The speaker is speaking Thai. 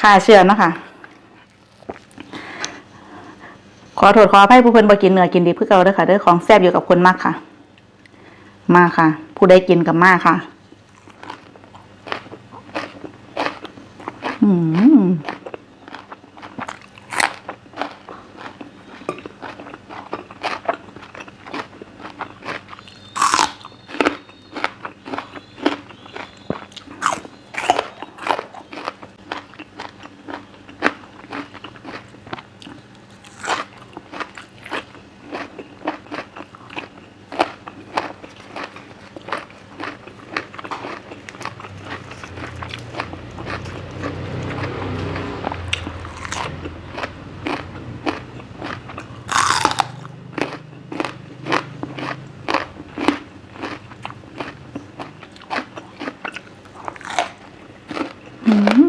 ค่าเชื้อนะคะขอโทษขออภัยผู้เพิ่นบ่กินเนื้อกินดิบคือเก่าเด้อค่ะเด้อของแซ่บอยู่กับคนมากค่ะ มาค่ะ ผู้ใดกินกับมาค่ะ อืม Mm -hmm.